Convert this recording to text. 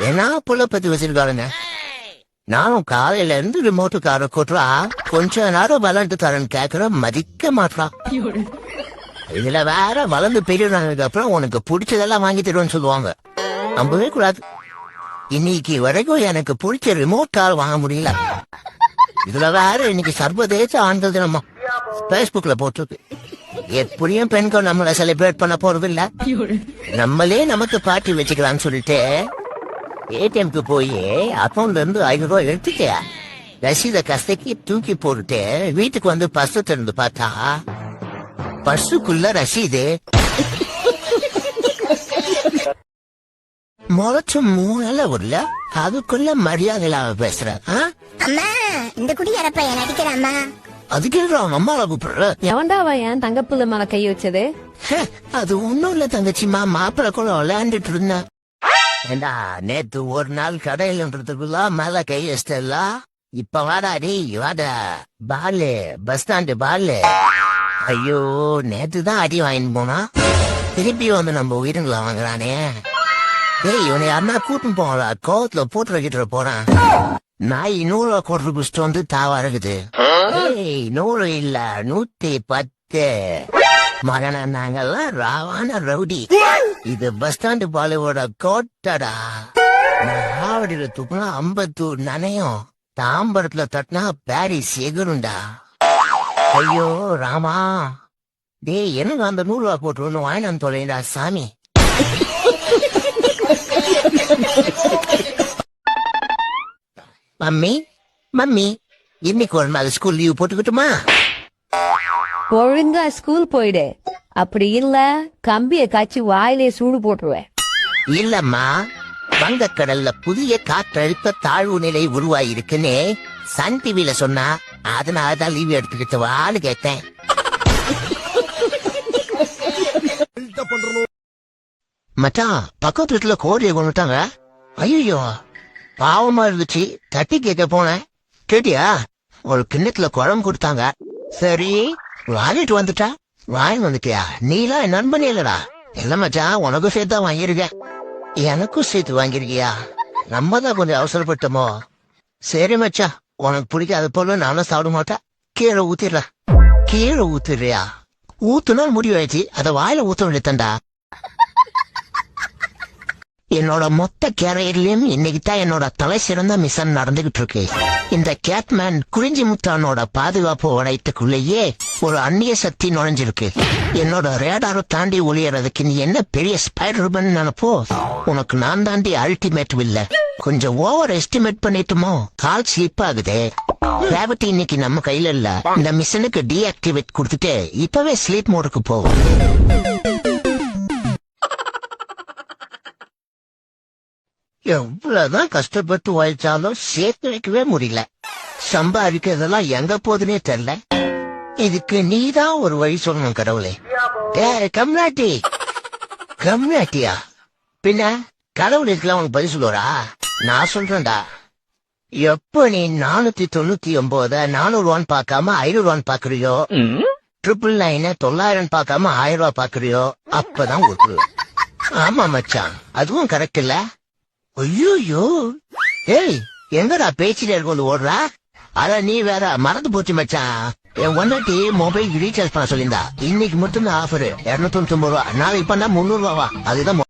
ஏன்னா புள்ள பத்தி வச்சிருக்காருங்க? நானும் காலையில இருந்து ரிமோட்டு காரை கொட்டுறா கொஞ்ச நேரம் வளர்ந்து தரேன்னு கேக்குற மதிக்க மாட்டான் இதுல வேற வளர்ந்து பெரியதுக்கு அப்புறம் உனக்கு பிடிச்சதெல்லாம் வாங்கி தருவேன்னு சொல்லுவாங்க. நம்பவே கூடாது. இன்னைக்கு வரைக்கும் எனக்கு பிடிச்ச ரிமோட் கார் வாங்க முடியல. இதுல வேற இன்னைக்கு சர்வதேச ஆண்கள் தினமா பேஸ்புக்ல போட்டிருக்கு. எப்படியும் பெண்கள் நம்மள செலிப்ரேட் பண்ண போறது இல்ல நம்மளே நமக்கு பார்ட்டி வச்சுக்கலாம்னு சொல்லிட்டு ஏடிஎம்க்கு போய் அக்கௌண்ட்ல இருந்து ஐநூறு ரூபாய் எடுத்துட்டு. ரசீத கசக்கி தூக்கி போட்டுட்டு வீட்டுக்கு வந்து பஸ் திறந்து பார்த்தா பஸ்ஸுக்குள்ள ரசீது. முளைச்சு மூணல உள்ள அதுக்குள்ள மரியாதை இல்லாம பேசுற? அம்மா இந்த குடியார பையன் நடிக்கிறாம்மா அதுக்கு அவங்க அம்மாவை கூப்பிடுற? எவன்டா அவன் என் தங்கப்புள்ள மேல கை வச்சது? அது ஒண்ணும் இல்ல தங்கச்சிமா மாப்பிள்ள கூட விளையாண்டுட்டு இருந்தேன். ஏண்டா நேத்து ஒரு நாள் கடையிலன்றதுக்குள்ள மேல கை வச்சிட்டல இப்ப வாடா டேய் வாடா. Balu bus stand Balu. ஐயோ நேத்து தான் அடி வாங்கிட்டு போனா. திருப்பி வந்து நம்ம உயிருங்களை வாங்குறானே. டேய் இவனை யாருன்னா கூட்டின்னு போங்களா கோவத்துல போட்டு வைக்கிட்டு போறான். நாய் நூறு கோட்டு குடிச்சிட்டு வந்து தாவா இருக்குது. ஏய் நூறு இல்ல நூத்தி பத்து. மகன நாங்கெல்லாம் ராவான ரவுடி. இது பஸ் ஸ்டாண்டு பாலுவோட கோட்டடா. ஆவடியில தூக்குனா அம்பத்தூர் நனையும். தாம்பரத்துல தட்டினா பாரிஸ் எகுருண்டா. ஐயோ ராமா. டேய் எனக்கு அந்த நூறு ரூபா போட்டு ஒண்ணு வாங்கினு தொலைடா சாமி. மம்மி மம்மி இன்னைக்கு ஒரு நாள் ஸ்கூல் லீவ் போட்டுக்கிட்டுமா? ஒழுங்கா ஸ்கூல் போயிடு. அப்படி இல்ல கம்பிய காய்ச்சி வாயிலே சூடு போட்டுருவேன் இல்லம்மா வங்கக்கடல்ல புதிய காற்றழுத்த தாழ்வு நிலை உருவாயிருக்குன்னு சன் டிவில சொன்னா அதனாலதான் லீவ் எடுத்துக்கிட்டு வான்னு கேட்டேன். மச்சான் பக்கத்து வீட்டுல கோழியை கொண்டுட்டாங்க. ஐயோ பாவமா இருந்துச்சு. தட்டி கேட்க போனேன். கேட்டியா? ஒரு கிண்ணத்துல குழம்பு கொடுத்தாங்க. சரி வாங்கிட்டு வந்துட்டா? வாங்கி வந்துட்டியா? நீலாம் என் நண்பனே இல்லடா. இல்ல மச்சான் உனக்கும் சேர்த்து தான் வாங்கியிருக்கேன். எனக்கும் சேர்த்து வாங்கியிருக்கியா? நம்ம தான் கொஞ்சம் அவசரப்பட்டோமோ? சரி மச்சா உனக்கு பிடிக்காத போல நானும் சாப்பிட மாட்டேன். கீழே ஊத்திடுறேன். கீழே ஊத்துறியா ஊத்துனா முடிவாயிடுச்சு. அதை வாயில ஊத்த வேண்டியதான்டா என்னோட மொத்த கேரியர்லயும் இன்னைக்கு தான் என்னோட தலை சிறந்த மிஷன் நடந்துகிட்டு இருக்கு. இந்த கேட்மேன் குறிஞ்சி முத்தானோட பாதுகாப்பு வளையத்துக்குள்ளேயே ஒரு அந்நிய சக்தி நுழைஞ்சிருக்கு. என்னோட ரேடாரை தாண்டி ஒளியறதுக்கு நீ என்ன பெரிய ஸ்பைடர்மேன் நினைப்போ? உனக்கு நான் தாண்டி அல்டிமேட் இல்ல கொஞ்சம் ஓவர் எஸ்டிமேட் பண்ணிட்டுமோ? கால் ஸ்லிப் ஆகுதே. கிராவிட்டி இன்னைக்கு நம்ம கையில இல்ல. இந்த மிஷனுக்கு டீஆக்டிவேட் கொடுத்துட்டு இப்பவே ஸ்லீப் மோடுக்கு போவோம் எவ்வளவுதான் கஷ்டப்பட்டு உழைச்சாலும் சேர்த்து வைக்கவே முடியல. சம்பாதிக்கிறதெல்லாம் எங்க போகுதுன்னே தெரியல. இதுக்கு நீதான் ஒரு வழி சொல்லணும் கடவுளே. ஏ கம்நாட்டி கம்நாட்டியா பின்ன கடவுள் இருக்கலாம் உனக்கு பதில் சொல்லுவாரா? நான் சொல்றேன்டா. எப்ப நீ நானூத்தி தொண்ணூத்தி ஒன்பத நானூறுவான்னு பார்க்காம ஐநூறுவான்னு பாக்குறியோ ட்ரிபிள் நைன தொள்ளாயிரம் பார்க்காம ஆயிரம் ரூபாய் பாக்குறியோ அப்பதான் ஒரு ஆமா மச்சான். அதுவும் கரெக்ட் இல்ல. ஐயோ ஏய் எங்கடா பேச்சில இருக்கும் ஓடுறா? அட நீ வேற மறந்து போச்சு மச்சான். என் ஒன்னாட்டி மொபைல் ரீசார்ஜ் பண்ண சொல்லியிருந்தா. இன்னைக்கு மட்டும் ஆஃபர் இருநூத்தி தொண்ணூத்தி ரூபா. நாளைக்கு பண்ணா முந்நூறு ரூபாவா? அதுதான்